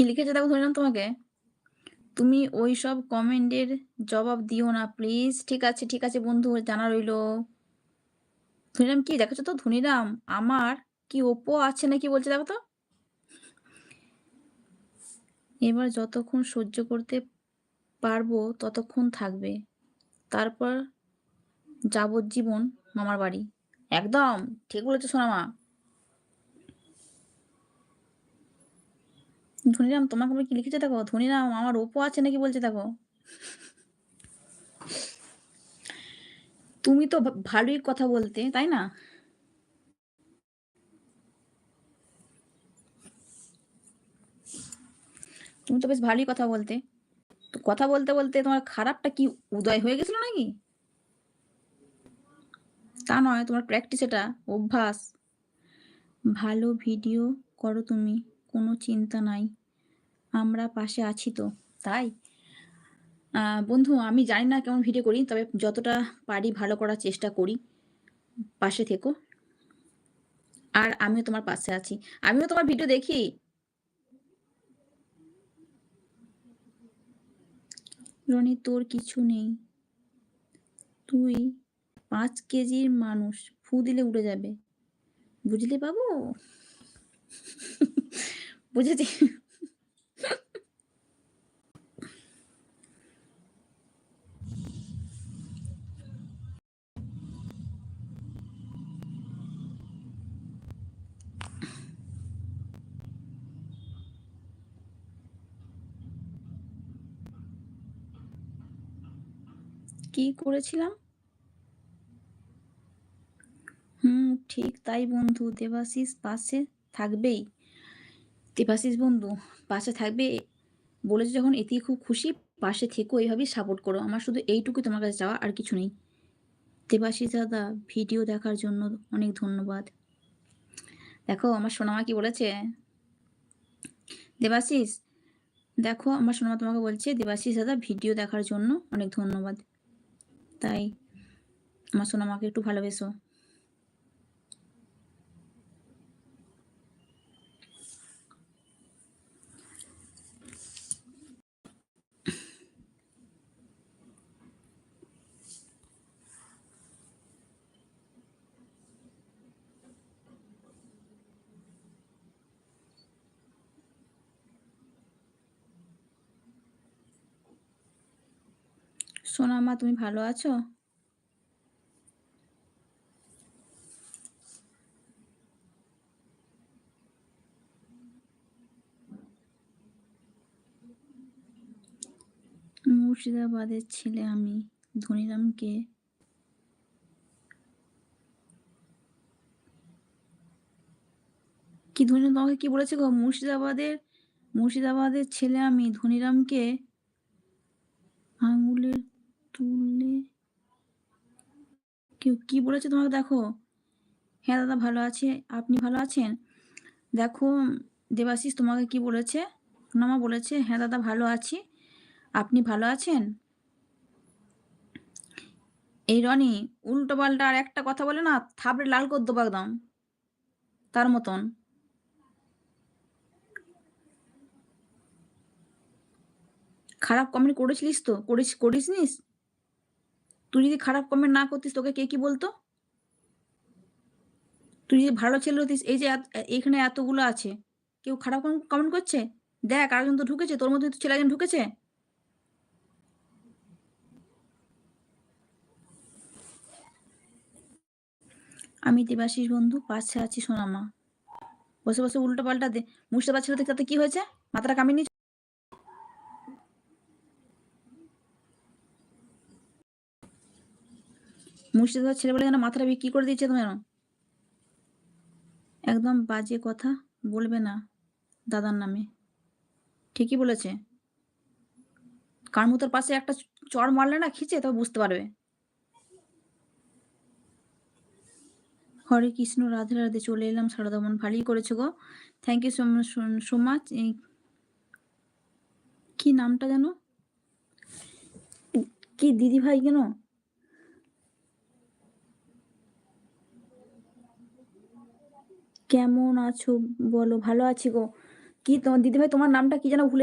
কি লিখেছে? দেখো ধরলাম তোমাকে। তুমি ওই সব কমেন্টের জবাব দিও না প্লিজ ঠিক আছে ঠিক আছে বন্ধু, জানা রইল। ধনিরাম কি? দেখেছ তো? ধনিরাম, আমার কি ওপো আছে নাকি বলছে, দেখো তো। এবার যতক্ষণ সহ্য করতে পারব, ততক্ষণ থাকবে। তারপর যাবজ্জীবন মামার বাড়ি। একদম, ঠিক বলেছ সোনামা। ধনিরাম, তোমাকে আমি কি লিখেছে দেখো? ধনিরাম, আমার ওপো আছে নাকি বলছে দেখো? তুমি তো ভালোই কথা বলতে, তাই না? তুমি তো বেশ ভালোই কথা বলতে। তো কথা বলতে বলতে তোমার খারাপটা কি উদয় হয়ে গেছিল নাকি? তা নয়, তোমার প্র্যাকটিস এটা, অভ্যাস। ভালো ভিডিও করো তুমি, কোনো চিন্তা নাই। আমরা পাশে আছি তো, তাই? বন্ধু, আমি জানি না কেমন ভিডিও করি, তবে যতটা পারি ভালো করার চেষ্টা করি। পাশে থেকো। আর আমিও তোমার পাশে আছি। আমিও তোমার ভিডিও দেখি। রনি, তোর কিছু নেই। তুই পাঁচ কেজির মানুষ, ফু দিলে উড়ে যাবে। বুঝলি বাবু? বুঝেছি। কি করেছিলাম? হুম, ঠিক তাই বন্ধু। দেবাশিস পাশে থাকবেই। দেবাশিস বন্ধু, পাশে থাকবে। বলেছে যখন এতে খুব খুশি, পাশে থেকো, এইভাবেই সাপোর্ট করো। আমার শুধু এইটুকুই তোমার কাছে চাওয়া, আর কিছু নেই। দেবাশিস দাদা, ভিডিও দেখার জন্য অনেক ধন্যবাদ। দেখো, আমার সোনামা কি বলেছে? দেবাশিস, দেখো, আমার সোনামা তোমাকে বলছে, দেবাশিস দাদা, ভিডিও দেখার জন্য অনেক ধন্যবাদ। তাই। আমার সোনামাকে একটু ভালোবেসো। সোনামা তুমি ভালো আছো? মুর্শিদাবাদের ছেলে আমি ধনিরামকে কি? ধনিরাম তোমাকে কি বলেছে গো? মুর্শিদাবাদের মুর্শিদাবাদের ছেলে আমি ধনিরামকে আঙুলের তুলে কেউ কি বলেছে তোমাকে? দেখো। হ্যাঁ দাদা, ভালো আছে। আপনি ভালো আছেন? দেখো, দেবাশিস তোমাকে কি বলেছে? সোনামা বলেছে হ্যাঁ দাদা, ভালো আছি। আপনি ভালো আছেন? এই রনি, উল্টো পাল্টা আর একটা কথা বলে না থাবড়ে লাল করে দেবো একদম। তার মতন। খারাপ কমেন্ট করেছিলিস তো? করিস করিস নিস তুই যদি খারাপ কমেন্ট না করতিস, তোকে কে কি বলতো? তুই যদি ভালো ছেলে হতিস, এই যে এখানে এতগুলো আছে, কেউ খারাপ কমেন্ট করছে? দেখ, আরেকজন তো ঢুকেছে, তোর মধ্যে ছেলে একজন ঢুকেছে? আমি দেবাশিস বন্ধু, পাশে আছি সোনামা। বসে বসে উল্টো পাল্টা দে, মুর্শিদাবাদ ছেলে তাতে কি হয়েছে? মাথাটা কামিয়ে মুর্শিদাবাদ ছেলে বলে যেন মাথাটা বিক্রি করে দিয়েছে তোমার একদম বাজে কথা বলবে না দাদার নামে। ঠিকই বলেছে। কানমুতোর পাশে একটা চড় মারলে না খিচে, তবে বুঝতে পারবে। হরে কৃষ্ণ, রাধে রাধে, চলে এলাম সারদামন ভালোই করেছ গো। থ্যাংক ইউ সো মাচ কি নামটা যেন? কি দিদি ভাই কেন কেমন আছো বলো? ভালো আছি গো। কি তোমার দিদিভাই তোমার নামটা কি যেন ভুলে